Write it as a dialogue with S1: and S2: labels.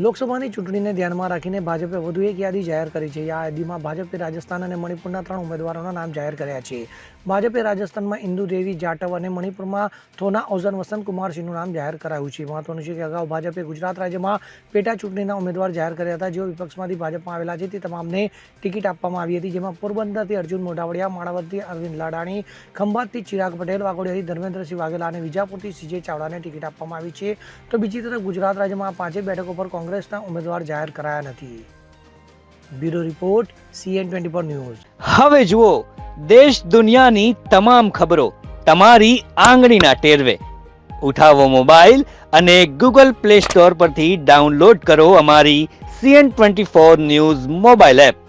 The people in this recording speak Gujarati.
S1: લોકસભાની ચૂંટણીને ધ્યાનમાં રાખીને ભાજપે વધુ એક યાદી જાહેર કરી છે. આ યાદીમાં ભાજપે રાજસ્થાન અને મણિપુરના ત્રણ ઉમેદવારોના નામ જાહેર કર્યા છે. ભાજપે રાજસ્થાનમાં ઇન્દુ દેવી, જાટવ અને મણિપુરમાં થોના ઓઝન, વસંત કુમારસિંહનું નામ જાહેર કરાયું છે. મહત્વનું છે કે અગાઉ ભાજપે ગુજરાત રાજ્યમાં પેટા ચૂંટણીના ઉમેદવાર જાહેર કર્યા હતા. જેઓ વિપક્ષમાંથી ભાજપમાં આવેલા છે તે તમામને ટિકિટ આપવામાં આવી હતી. જેમાં પોરબંદરથી અર્જુન મોઢાવડિયા માણાવદથી અરવિંદ લાડાણી, ખંભાતથી ચિરાગ પટેલ, વાઘોડિયાથી ધર્મેન્દ્રસિંહ વાઘેલા અને વિજાપુરથી સીજે ચાવડાને ટિકિટ આપવામાં આવી છે. તો બીજી તરફ ગુજરાત રાજ્યમાં આ પાંચેય બેઠકો પર કોંગ્રેસના ઉમેદવાર જાહેર કરાયા નથી. Bureau report, CN twenty four news.
S2: હવે જુઓ, દેશ દુનિયાની તમામ ખબરો તમારી આંગળીના ટેરવે. ઉઠાવો મોબાઈલ અને ગૂગલ પ્લે સ્ટોર પરથી ડાઉનલોડ કરો અમારી CN twenty four news mobile app.